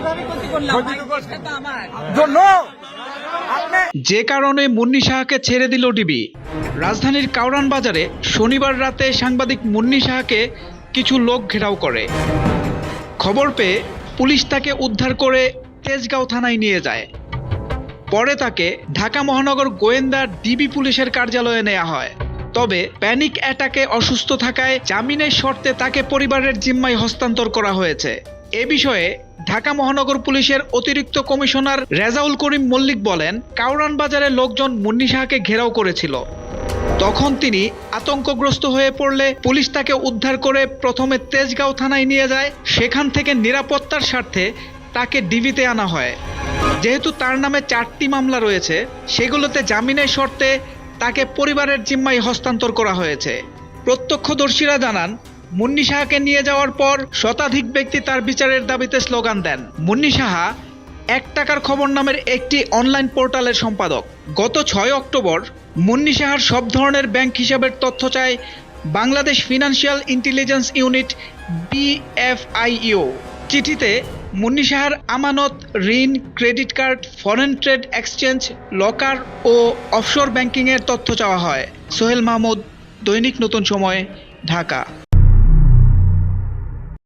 কীভাবে ক্ষতি করলাম? তো করছে। দেশটা তো আমার। যে কারণে মুন্নি সাহাকে ছেড়ে দিল ডিবি। রাজধানীর কাউরান বাজারে শনিবার রাতে সাংবাদিক মুন্নি সাহাকে কিছু লোক ঘেরাও করে। খবর পেয়ে পুলিশ তাকে উদ্ধার করে তেজগাঁও থানায় নিয়ে যায়। পরে তাকে ঢাকা মহানগর গোয়েন্দা ডিবি পুলিশের কার্যালয়ে নেওয়া হয়। তবে প্যানিক অ্যাটাকে অসুস্থ থাকায় জামিনের শর্তে তাকে পরিবারের জিম্মায় হস্তান্তর করা হয়েছে। এ বিষয়ে ঢাকা মহানগর পুলিশের অতিরিক্ত কমিশনার রেজাউল করিম মল্লিক বলেন, কাউরান বাজারে লোকজন মুন্নি সাহাকে ঘেরাও করেছিল। তখন তিনি আতঙ্কগ্রস্ত হয়ে পড়লে পুলিশ তাকে উদ্ধার করে প্রথমে তেজগাঁও থানায় নিয়ে যায়, সেখান থেকে নিরাপত্তার স্বার্থে তাকে ডিবিতে আনা হয়। যেহেতু তার নামে চারটি মামলা রয়েছে, সেগুলোতে জামিনের শর্তে তাকে পরিবারের জিম্মায় হস্তান্তর করা হয়েছে। প্রত্যক্ষদর্শীরা জানান মুন্নি সাহাকে নিয়ে যাওয়ার পর শতাধিক ব্যক্তি তার বিচারের দাবিতে স্লোগান দেন। মুন্নি সাহা এক টাকার খবর নামের একটি অনলাইন পোর্টালের সম্পাদক। গত ছয় অক্টোবর মুন্নি সাহার সব ধরনের ব্যাংক হিসাবের তথ্য চায় Bangladesh financial intelligence unit BFIU. চিঠিতে মুন্নি সাহার আমানত, ঋণ, credit card, foreign trade exchange, locker ও অফশোর ব্যাংকিংয়ের তথ্য চাওয়া হয়। সোহেল মাহমুদ, দৈনিক নতুন সময়, ঢাকা।